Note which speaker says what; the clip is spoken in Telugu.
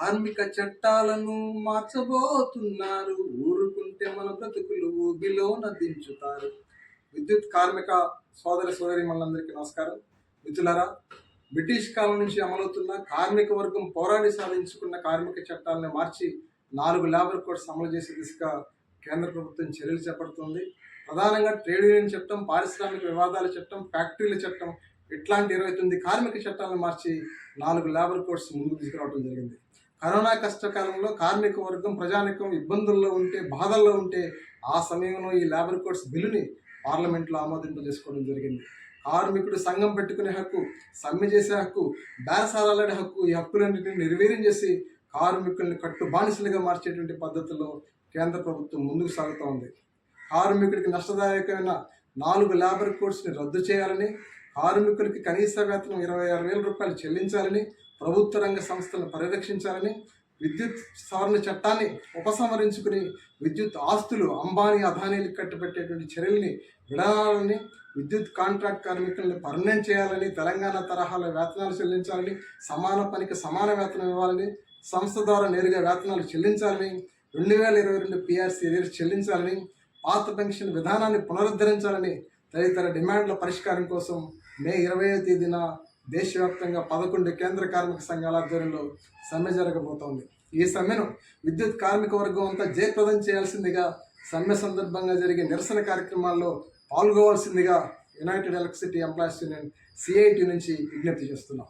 Speaker 1: కార్మిక చట్టాలను మార్చబోతున్నారు. ఊరుకుంటే మన బ్రతుకులు ఊబిలోన దించుతారు. విద్యుత్ కార్మిక సోదర సోదరి మనందరికీ నమస్కారం. మిత్రులరా బ్రిటిష్ కాలం నుంచి అమలవుతున్న కార్మిక వర్గం పోరాడి సాధించుకున్న కార్మిక చట్టాలను మార్చి నాలుగు లేబర్ కోడ్స్ అమలు చేసే దిశగా కేంద్ర ప్రభుత్వం చర్యలు చేపడుతుంది. ప్రధానంగా ట్రేడ్ యూనియన్ చట్టం పారిశ్రామిక వివాదాల చట్టం ఫ్యాక్టరీల చట్టం ఇట్లాంటి ఇరవై తొమ్మిది కార్మిక చట్టాలను మార్చి నాలుగు లేబర్ కోడ్స్ ముందుకు తీసుకురావడం జరిగింది. కరోనా కష్టకాలంలో కార్మిక వర్గం ప్రజానికం ఇబ్బందుల్లో ఉంటే బాధల్లో ఉంటే ఆ సమయంలో ఈ లేబర్ కోడ్స్ బిల్లుని పార్లమెంట్లో ఆమోదింపజేసుకోవడం జరిగింది. కార్మికుడు సంఘం పెట్టుకునే హక్కు సమ్మె చేసే హక్కు బేరసాలాడే హక్కు ఈ హక్కులన్నింటినీ నిర్వీర్యం చేసి కార్మికుల్ని కట్టు బానిసలుగా మార్చేటువంటి పద్ధతిలో కేంద్ర ప్రభుత్వం ముందుకు సాగుతూ ఉంది. కార్మికుడికి నష్టదాయకమైన నాలుగు లేబర్ కోడ్స్ని రద్దు చేయాలని కార్మికులకి కనీస వేతనం ఇరవై ఆరు వేల రూపాయలు చెల్లించాలని ప్రభుత్వ రంగ సంస్థలను పరిరక్షించాలని విద్యుత్ సవరణ చట్టాన్ని ఉపసంహరించుకుని విద్యుత్ ఆస్తులు అంబానీ అదానీలకు కట్టుబెట్టేటువంటి చర్యల్ని విడాలని విద్యుత్ కాంట్రాక్ట్ కార్మికులను పర్మనెంట్ చేయాలని తెలంగాణ తరహాలో వేతనాలు చెల్లించాలని సమాన పనికి సమాన వేతనం ఇవ్వాలని సంస్థ ద్వారా నేరుగా వేతనాలు చెల్లించాలని రెండు వేల ఇరవై రెండు పిఆర్సీ రేట్స్ చెల్లించాలని పాత పెన్షన్ విధానాన్ని పునరుద్ధరించాలని తదితర డిమాండ్ల పరిష్కారం కోసం మే ఇరవై తేదీన దేశవ్యాప్తంగా పదకొండు కేంద్ర కార్మిక సంఘాల ఆధ్వర్యంలో సమ్మె జరగబోతోంది. ఈ సమ్మెను విద్యుత్ కార్మిక వర్గం అంతా జయప్రదం చేయాల్సిందిగా సమ్మె సందర్భంగా జరిగే నిరసన కార్యక్రమాల్లో పాల్గొవాల్సిందిగా united electricity employees union CIT నుంచి విజ్ఞప్తి చేస్తున్నాం.